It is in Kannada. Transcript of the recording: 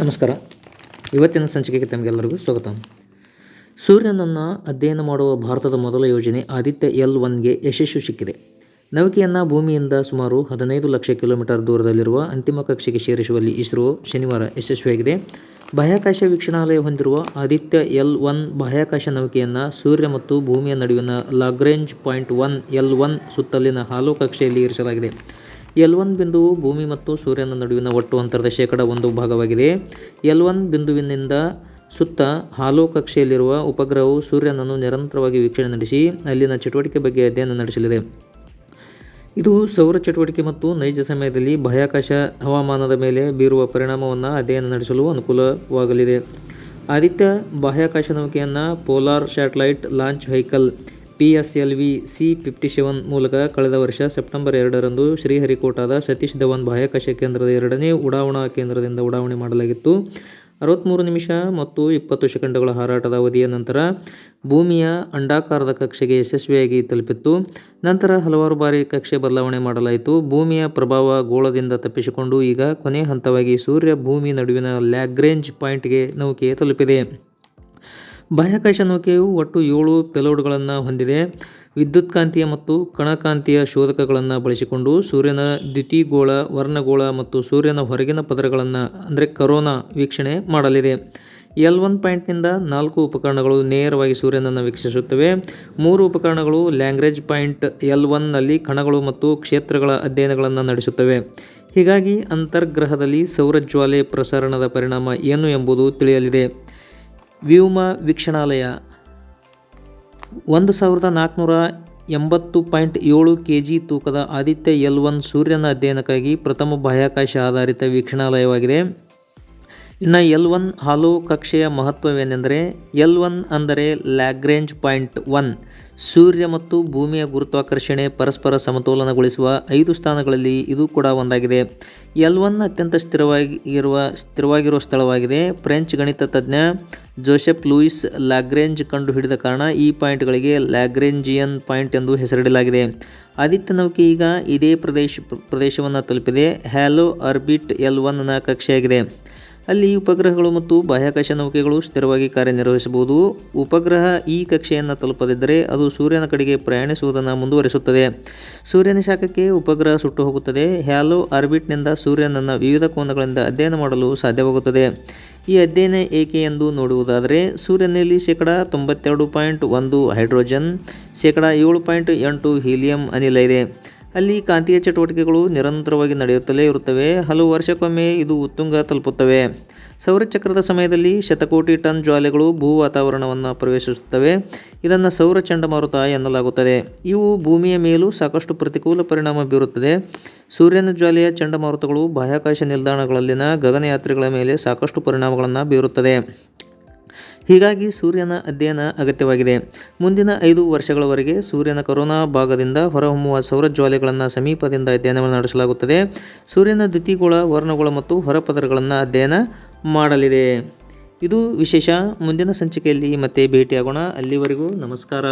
ನಮಸ್ಕಾರ. ಇವತ್ತಿನ ಸಂಚಿಕೆಗೆ ತಮಗೆಲ್ಲರಿಗೂ ಸ್ವಾಗತ. ಸೂರ್ಯನನ್ನು ಅಧ್ಯಯನ ಮಾಡುವ ಭಾರತದ ಮೊದಲ ಯೋಜನೆ ಆದಿತ್ಯ ಎಲ್ ಒನ್ಗೆ ಯಶಸ್ಸು ಸಿಕ್ಕಿದೆ. ನೌಕೆಯನ್ನು ಭೂಮಿಯಿಂದ ಸುಮಾರು ಹದಿನೈದು ಲಕ್ಷ ಕಿಲೋಮೀಟರ್ ದೂರದಲ್ಲಿರುವ ಅಂತಿಮ ಕಕ್ಷೆಗೆ ಸೇರಿಸುವಲ್ಲಿ ಇಸ್ರೋ ಶನಿವಾರ ಯಶಸ್ವಿಯಾಗಿದೆ. ಬಾಹ್ಯಾಕಾಶ ವೀಕ್ಷಣಾಲಯ ಹೊಂದಿರುವ ಆದಿತ್ಯ ಎಲ್ ಒನ್ ಬಾಹ್ಯಾಕಾಶ ನೌಕೆಯನ್ನು ಸೂರ್ಯ ಮತ್ತು ಭೂಮಿಯ ನಡುವಿನ Lagrange point one L one ಸುತ್ತಲಿನ ಹಾಲು ಕಕ್ಷೆಯಲ್ಲಿ ಇರಿಸಲಾಗಿದೆ. ಎಲ್ ಒನ್ ಬಿಂದುವು ಭೂಮಿ ಮತ್ತು ಸೂರ್ಯನ ನಡುವಿನ ಒಟ್ಟು ಅಂತರದ ಶೇಕಡ ಒಂದು ಭಾಗವಾಗಿದೆ. ಎಲ್ ಒನ್ ಬಿಂದುವಿನಿಂದ ಸುತ್ತ ಹಾಲೋ ಕಕ್ಷೆಯಲ್ಲಿರುವ ಉಪಗ್ರಹವು ಸೂರ್ಯನನ್ನು ನಿರಂತರವಾಗಿ ವೀಕ್ಷಣೆ ನಡೆಸಿ ಅಲ್ಲಿನ ಚಟುವಟಿಕೆ ಬಗ್ಗೆ ಅಧ್ಯಯನ ನಡೆಸಲಿದೆ. ಇದು ಸೌರ ಚಟುವಟಿಕೆ ಮತ್ತು ನೈಜ ಸಮಯದಲ್ಲಿ ಬಾಹ್ಯಾಕಾಶ ಹವಾಮಾನದ ಮೇಲೆ ಬೀರುವ ಪರಿಣಾಮವನ್ನು ಅಧ್ಯಯನ ನಡೆಸಲು ಅನುಕೂಲವಾಗಲಿದೆ. ಆದಿತ್ಯ ಬಾಹ್ಯಾಕಾಶ ನೌಕೆಯನ್ನು polar satellite launch vehicle P S L V C fifty seven ಮೂಲಕ ಕಳೆದ ವರ್ಷ ಸೆಪ್ಟೆಂಬರ್ ಎರಡರಂದು ಶ್ರೀಹರಿಕೋಟಾದ ಸತೀಶ್ ಧವನ್ ಬಾಹ್ಯಾಕಾಶ ಕೇಂದ್ರದ ಎರಡನೇ ಉಡಾವಣಾ ಕೇಂದ್ರದಿಂದ ಉಡಾವಣೆ ಮಾಡಲಾಗಿತ್ತು. ಅರವತ್ತ್ಮೂರು ನಿಮಿಷ ಮತ್ತು ಇಪ್ಪತ್ತು ಸೆಕೆಂಡುಗಳ ಹಾರಾಟದ ಅವಧಿಯ ನಂತರ ಭೂಮಿಯ ಅಂಡಾಕಾರದ ಕಕ್ಷೆಗೆ ಯಶಸ್ವಿಯಾಗಿ ತಲುಪಿತ್ತು. ನಂತರ ಹಲವಾರು ಬಾರಿ ಕಕ್ಷೆ ಬದಲಾವಣೆ ಮಾಡಲಾಯಿತು. ಭೂಮಿಯ ಪ್ರಭಾವ ಗೋಳದಿಂದ ತಪ್ಪಿಸಿಕೊಂಡು ಈಗ ಕೊನೆ ಹಂತವಾಗಿ ಸೂರ್ಯ ಭೂಮಿ ನಡುವಿನ ಲ್ಯಾಗ್ರೇಂಜ್ ಪಾಯಿಂಟ್ಗೆ ನೌಕೆ ತಲುಪಿದೆ. ಬಾಹ್ಯಾಕಾಶ ನೌಕೆಯು ಒಟ್ಟು ಏಳು ಪೆಲೋಡ್ಗಳನ್ನು ಹೊಂದಿದೆ. ವಿದ್ಯುತ್ಕಾಂತೀಯ ಮತ್ತು ಕಣಕಾಂತೀಯ ಶೋಧಕಗಳನ್ನು ಬಳಸಿಕೊಂಡು ಸೂರ್ಯನ ದ್ಯುತಿಗೋಳ, ವರ್ಣಗೋಳ ಮತ್ತು ಸೂರ್ಯನ ಹೊರಗಿನ ಪದರಗಳನ್ನು, ಅಂದರೆ ಕರೋನಾ ವೀಕ್ಷಣೆ ಮಾಡಲಿದೆ. ಎಲ್ ಒನ್ ಪಾಯಿಂಟ್ನಿಂದ ನಾಲ್ಕು ಉಪಕರಣಗಳು ನೇರವಾಗಿ ಸೂರ್ಯನನ್ನು ವೀಕ್ಷಿಸುತ್ತವೆ. ಮೂರು ಉಪಕರಣಗಳು ಲ್ಯಾಂಗ್ರೇಜ್ ಪಾಯಿಂಟ್ ಎಲ್ ಒನ್ನಲ್ಲಿ ಕಣಗಳು ಮತ್ತು ಕ್ಷೇತ್ರಗಳ ಅಧ್ಯಯನಗಳನ್ನು ನಡೆಸುತ್ತವೆ. ಹೀಗಾಗಿ ಅಂತರ್ಗ್ರಹದಲ್ಲಿ ಸೌರಜ್ವಾಲೆ ಪ್ರಸರಣದ ಪರಿಣಾಮ ಏನು ಎಂಬುದು ತಿಳಿಯಲಿದೆ. ವ್ಯೋಮ ವೀಕ್ಷಣಾಲಯ. ಒಂದು ಸಾವಿರದ ನಾಲ್ಕುನೂರ ಎಂಬತ್ತು ಪಾಯಿಂಟ್ ಏಳು ಕೆ ಜಿ ತೂಕದ ಆದಿತ್ಯ ಎಲ್ ಒನ್ ಸೂರ್ಯನ ಅಧ್ಯಯನಕ್ಕಾಗಿ ಪ್ರಥಮ ಬಾಹ್ಯಾಕಾಶ ಆಧಾರಿತ ವೀಕ್ಷಣಾಲಯವಾಗಿದೆ. ಇನ್ನು ಎಲ್ ಒನ್ ಹಾಲು ಕಕ್ಷೆಯ ಮಹತ್ವವೇನೆಂದರೆ ಎಲ್ ಒನ್ ಅಂದರೆ ಲ್ಯಾಗ್ರೇಂಜ್ ಪಾಯಿಂಟ್ ಒನ್. ಸೂರ್ಯ ಮತ್ತು ಭೂಮಿಯ ಗುರುತ್ವಾಕರ್ಷಣೆ ಪರಸ್ಪರ ಸಮತೋಲನಗೊಳಿಸುವ ಐದು ಸ್ಥಾನಗಳಲ್ಲಿ ಇದು ಕೂಡ ಒಂದಾಗಿದೆ. ಎಲ್ ಒನ್ ಅತ್ಯಂತ ಸ್ಥಿರವಾಗಿರುವ ಸ್ಥಿರವಾಗಿರುವ ಸ್ಥಳವಾಗಿದೆ. ಫ್ರೆಂಚ್ ಗಣಿತ ತಜ್ಞ ಜೋಸೆಫ್ ಲೂಯಿಸ್ ಲ್ಯಾಗ್ರೇಂಜ್ ಕಂಡುಹಿಡಿದ ಕಾರಣ ಈ ಪಾಯಿಂಟ್ಗಳಿಗೆ ಲ್ಯಾಗ್ರೇಂಜಿಯನ್ ಪಾಯಿಂಟ್ ಎಂದು ಹೆಸರಿಡಲಾಗಿದೆ. ಆದಿತ್ಯ ನೌಕೆ ಈಗ ಇದೇ ಪ್ರದೇಶ, ಪ್ರದೇಶವನ್ನು ತಲುಪಿದೆ. ಹ್ಯಾಲೋ ಆರ್ಬಿಟ್ ಎಲ್ ಒನ್ನ ಕಕ್ಷೆಯಾಗಿದೆ. ಅಲ್ಲಿ ಉಪಗ್ರಹಗಳು ಮತ್ತು ಬಾಹ್ಯಾಕಾಶ ನೌಕೆಗಳು ಸ್ಥಿರವಾಗಿ ಕಾರ್ಯನಿರ್ವಹಿಸಬಹುದು. ಉಪಗ್ರಹ ಈ ಕಕ್ಷೆಯನ್ನು ತಲುಪದಿದ್ದರೆ ಅದು ಸೂರ್ಯನ ಕಡೆಗೆ ಪ್ರಯಾಣಿಸುವುದನ್ನು ಮುಂದುವರಿಸುತ್ತದೆ. ಸೂರ್ಯನ ಶಾಖಕ್ಕೆ ಉಪಗ್ರಹ ಸುಟ್ಟು ಹೋಗುತ್ತದೆ. ಹ್ಯಾಲೋ ಆರ್ಬಿಟ್ನಿಂದ ಸೂರ್ಯನನ್ನು ವಿವಿಧ ಕೋನಗಳಿಂದ ಅಧ್ಯಯನ ಮಾಡಲು ಸಾಧ್ಯವಾಗುತ್ತದೆ. ಈ ಅಧ್ಯಯನ ಏಕೆ ಎಂದು ನೋಡುವುದಾದರೆ, ಸೂರ್ಯನಲ್ಲಿ ಶೇಕಡ ತೊಂಬತ್ತೆರಡು ಪಾಯಿಂಟ್ ಒಂದು ಹೈಡ್ರೋಜನ್, ಶೇಕಡ ಏಳು ಪಾಯಿಂಟ್ ಎಂಟು ಹೀಲಿಯಂ ಅನಿಲ ಇದೆ. ಅಲ್ಲಿ ಕಾಂತೀಯ ಚಟುವಟಿಕೆಗಳು ನಿರಂತರವಾಗಿ ನಡೆಯುತ್ತಲೇ ಇರುತ್ತವೆ. ಹಲವು ವರ್ಷಕ್ಕೊಮ್ಮೆ ಇದು ಉತ್ತುಂಗ ತಲುಪುತ್ತವೆ. ಸೌರಚಕ್ರದ ಸಮಯದಲ್ಲಿ ಶತಕೋಟಿ ಟನ್ ಜ್ವಾಲೆಗಳು ಭೂ ವಾತಾವರಣವನ್ನು ಪ್ರವೇಶಿಸುತ್ತವೆ. ಇದನ್ನು ಸೌರ ಚಂಡಮಾರುತ ಎನ್ನಲಾಗುತ್ತದೆ. ಇವು ಭೂಮಿಯ ಮೇಲೂ ಸಾಕಷ್ಟು ಪ್ರತಿಕೂಲ ಪರಿಣಾಮ ಬೀರುತ್ತದೆ. ಸೂರ್ಯನ ಜ್ವಾಲೆಯ ಚಂಡಮಾರುತಗಳು ಬಾಹ್ಯಾಕಾಶ ನಿಲ್ದಾಣಗಳಲ್ಲಿನ ಗಗನಯಾತ್ರಿಗಳ ಮೇಲೆ ಸಾಕಷ್ಟು ಪರಿಣಾಮಗಳನ್ನು ಬೀರುತ್ತದೆ. ಹೀಗಾಗಿ ಸೂರ್ಯನ ಅಧ್ಯಯನ ಅಗತ್ಯವಾಗಿದೆ. ಮುಂದಿನ ಐದು ವರ್ಷಗಳವರೆಗೆ ಸೂರ್ಯನ ಕರೋನಾ ಭಾಗದಿಂದ ಹೊರಹೊಮ್ಮುವ ಸೌರಜ್ವಾಲೆಗಳನ್ನು ಸಮೀಪದಿಂದ ಅಧ್ಯಯನವನ್ನು ನಡೆಸಲಾಗುತ್ತದೆ. ಸೂರ್ಯನ ದ್ಯುತಿಗೋಳ, ವರ್ಣಗೋಳ ಮತ್ತು ಹೊರಪದರಗಳನ್ನು ಅಧ್ಯಯನ ಮಾಡಲಿದೆ. ಇದು ವಿಶೇಷ. ಮುಂದಿನ ಸಂಚಿಕೆಯಲ್ಲಿ ಮತ್ತೆ ಭೇಟಿಯಾಗೋಣ. ಅಲ್ಲಿವರೆಗೂ ನಮಸ್ಕಾರ.